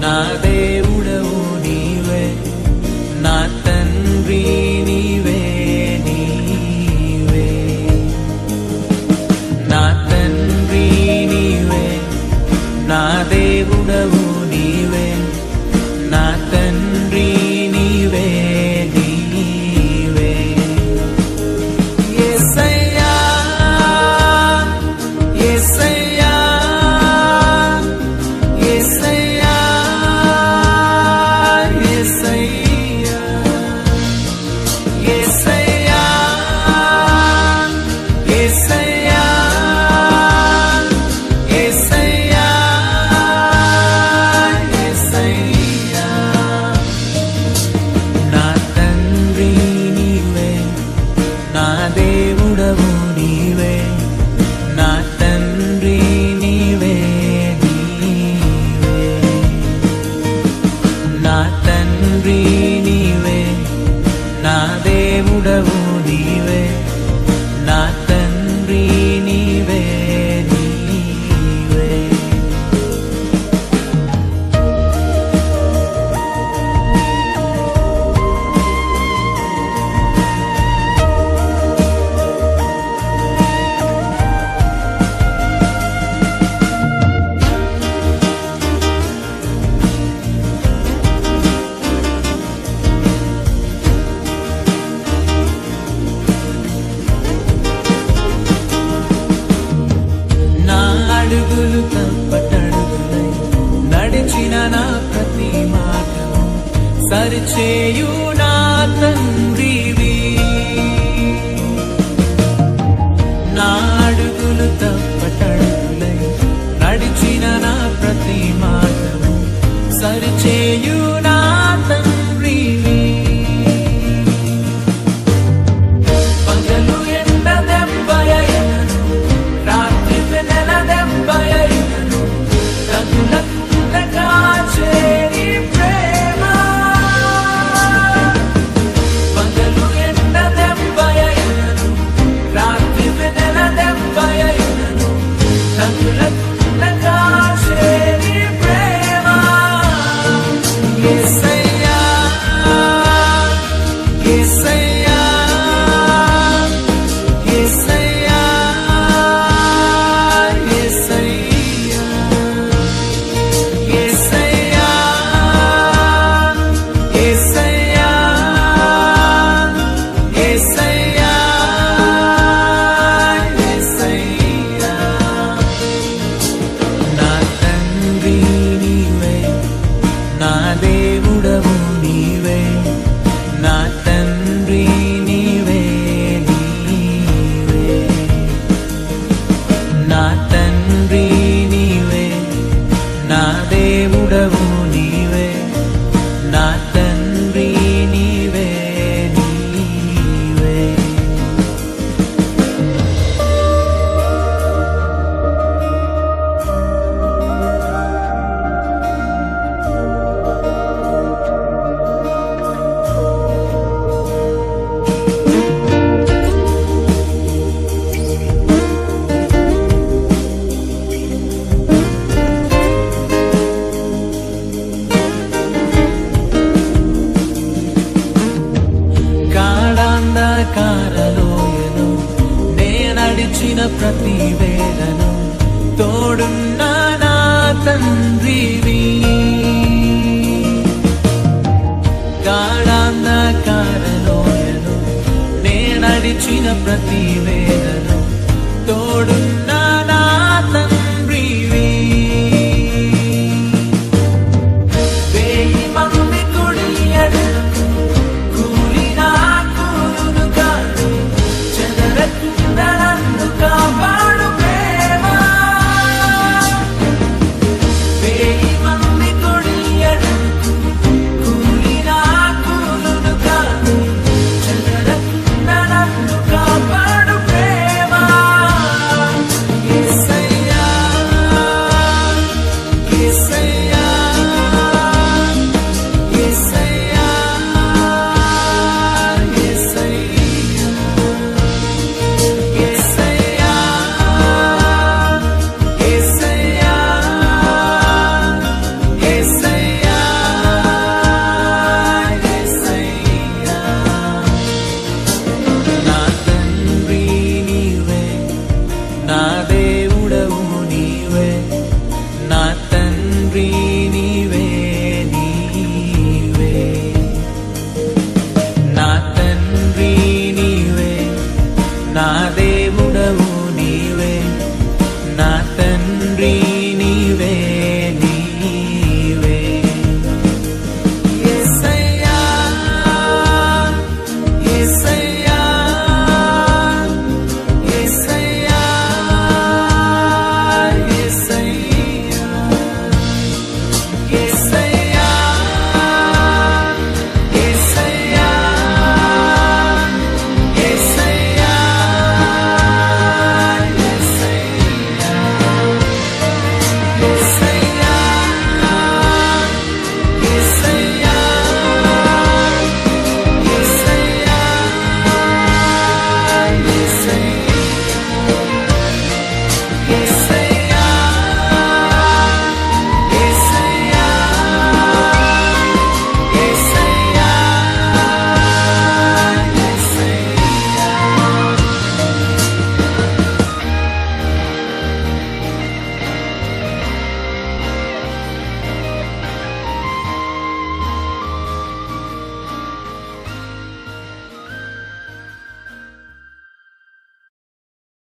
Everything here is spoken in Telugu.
कृष्णदेव పరిచేయు నా తండ్రి. say అంధకార లోయను నేనడిచిన ప్రతి వేళను తోడున్నా నా తండ్రివి గాఢాంధకార లోయను నేనడిచిన ప్రతి వేళను తోడున్నా